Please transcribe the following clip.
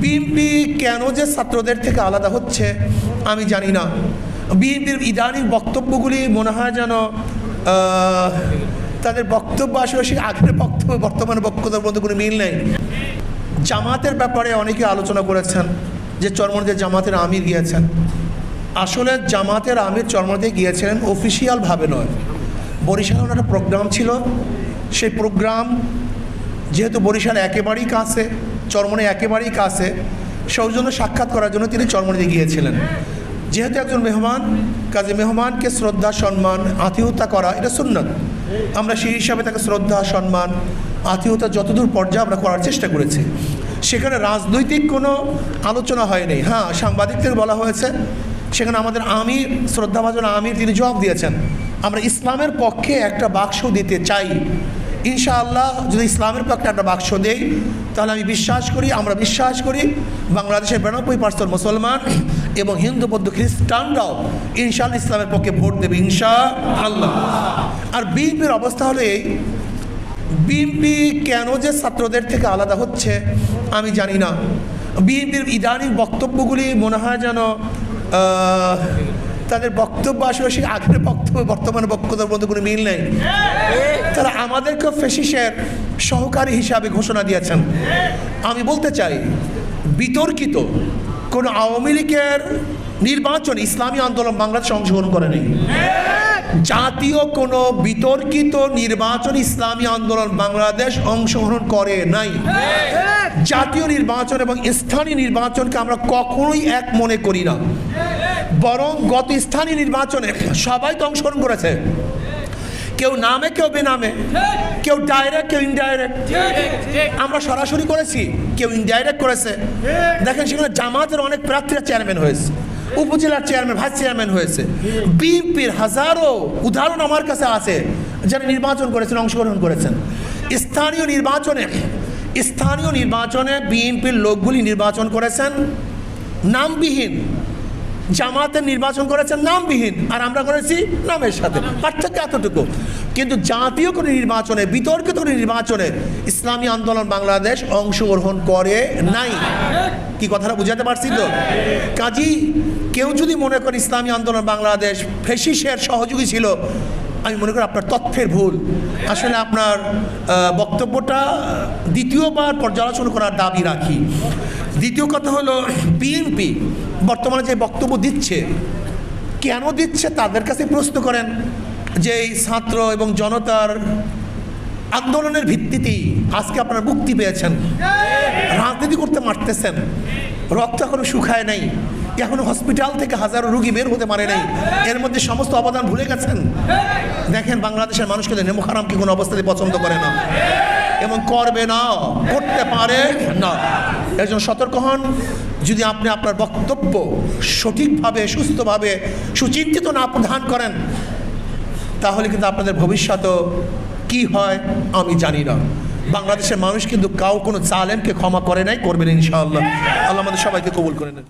BNP কেন যে ছাত্রদের থেকে আলাদা হচ্ছে, আমি জানি না। বিএনপির ইদানিং বক্তব্যগুলি মনে হয় যেন তাদের বক্তব্য সেই আগের বক্তব্য, বর্তমানে বক্তব্যের মধ্যে কোনো মিল নেই। জামাতের ব্যাপারে অনেকে আলোচনা করেছেন যে চরমনদের জামাতের আমির গিয়েছেন। আসলে জামাতের আমির চরমনতে গিয়েছিলেন অফিসিয়ালভাবে নয়। বরিশালে একটা প্রোগ্রাম ছিল। সেই প্রোগ্রাম যেহেতু বরিশাল একেবারেই কাছে চরমনে একেবারেই কাছে, সৌজন্য সাক্ষাৎ করার জন্য তিনি চরমনিতে গিয়েছিলেন। যেহেতু একজন মেহমান, কাজে মেহমানকে শ্রদ্ধা, সম্মান আতিহ্যতা করা এটা সুন্নত। আমরা সেই হিসাবে তাকে শ্রদ্ধা, সম্মান আতিহ্যতা যতদূর পর্যায়ে আমরা করার চেষ্টা করেছি। সেখানে রাজনৈতিক কোনো আলোচনা হয়নি হ্যাঁ সাংবাদিকদের বলা হয়েছে, সেখানে আমাদের আমির, শ্রদ্ধাভাজন আমির তিনি জবাব দিয়েছেন, আমরা ইসলামের পক্ষে একটা বাক্স দিতে চাই। ইনশাআল্লাহ যদি ইসলামের পক্ষে একটা বাক্স দেই, তাহলে আমি বিশ্বাস করি, আমরা বিশ্বাস করি বাংলাদেশের বিরানব্বই পার্সেন্ট মুসলমান এবং হিন্দু, বৌদ্ধ, খ্রিস্টানরাও ইনশাআল্লাহ ইসলামের পক্ষে ভোট দেবে ইনশা আল্লাহ আর বিএনপির অবস্থা হলো এই, বিএনপি কেন যে ছাত্রদের থেকে আলাদা হচ্ছে, আমি জানি না। বিএনপির ইদানিং বক্তব্যগুলি মনে হয় যেন তাদের বক্তব্য আশেপাশে আগের বক্তব্য, বর্তমান বক্তব্যের মধ্যে কোনো মিল নেই। তারা আমাদেরকে ফেসিসের সহকারী হিসাবে ঘোষণা দিয়েছেন। আমি বলতে চাই, বিতর্কিত কোনো আওয়ামী লীগের নির্বাচন, ইসলামী আন্দোলন বাংলাদেশে অংশগ্রহণ করেনি। জাতীয় কোনো বিতর্কিত নির্বাচন, ইসলামী আন্দোলন বাংলাদেশ অংশগ্রহণ করে নাই। জাতীয় নির্বাচন এবং স্থানীয় নির্বাচনকে আমরা কখনোই এক মনে করি না। বরং গত স্থানীয় নির্বাচনে সবাই তো অংশগ্রহণ করেছে। কেউ নামে, কেউ বেনামে। কেউ ডাইরেক্ট কেউ ইনডাইরেক্ট আমরা সরাসরি করেছি, কেউ ইনডাইরেক্ট করেছে। দেখেন সেখানে জামাতের অনেক প্রার্থীরা চেয়ারম্যান হয়েছে। উপজেলার চেয়ারম্যান ভাইস চেয়ারম্যান হয়েছে। বিএনপির হাজারো উদাহরণ আমার কাছে আছে, যারা নির্বাচন করেছেন, অংশগ্রহণ করেছেন। স্থানীয় নির্বাচনে স্থানীয় নির্বাচনে বিএনপির লোকগুলি নির্বাচন করেছেন। নামবিহীন। জামাতের নির্বাচন করেছেন, নামবিহীন। আর আমরা করেছি নামের সাথে। পার্থক্য এতটুকু। কিন্তু জাতীয় কোনো নির্বাচনে, বিতর্কিত কোনো নির্বাচনে ইসলামী আন্দোলন বাংলাদেশ অংশগ্রহণ করে নাই। কি কথাটা বুঝাতে পারছি তো? কাজী, কেউ যদি মনে করে ইসলামী আন্দোলন বাংলাদেশ ফেসিসের সহযোগী ছিল, আমি মনে করি আপনার তথ্যের ভুল। আসলে আপনার বক্তব্যটা দ্বিতীয়বার পর্যালোচনা করার দাবি রাখি। দ্বিতীয় কথা হলো, বিএনপি বর্তমানে যে বক্তব্য দিচ্ছে, কেন দিচ্ছে তাদের কাছে প্রশ্ন করেন। যে এই ছাত্র এবং জনতার আন্দোলনের ভিত্তিতেই আজকে আপনারা মুক্তি পেয়েছেন। রাজনীতি করতে মারতেছেন। রক্ত এখনও শুকায় নাই। এখনও হসপিটাল থেকে হাজারো রুগী বের হতে পারে নাই। এর মধ্যে সমস্ত অবদান ভুলে গেছেন। দেখেন বাংলাদেশের মানুষ কিন্তু নেমু খারামকে কোনো অবস্থাতে পছন্দ করে না। এবং করবে না, করতে পারে না। এর জন্য সতর্ক হন। যদি আপনি আপনার বক্তব্য সঠিকভাবে, সুস্থভাবে, সুচিন্তিত না প্রদান করেন তাহলে কিন্তু আপনাদের ভবিষ্যৎ কি হয় আমি জানি না। বাংলাদেশের মানুষ কিন্তু কাউ কোনো চালেমকে ক্ষমা করে নাই করবেন ইনশাআল্লাহ। আল্লাহ আমাদের সবাইকে কবুল করে নেন।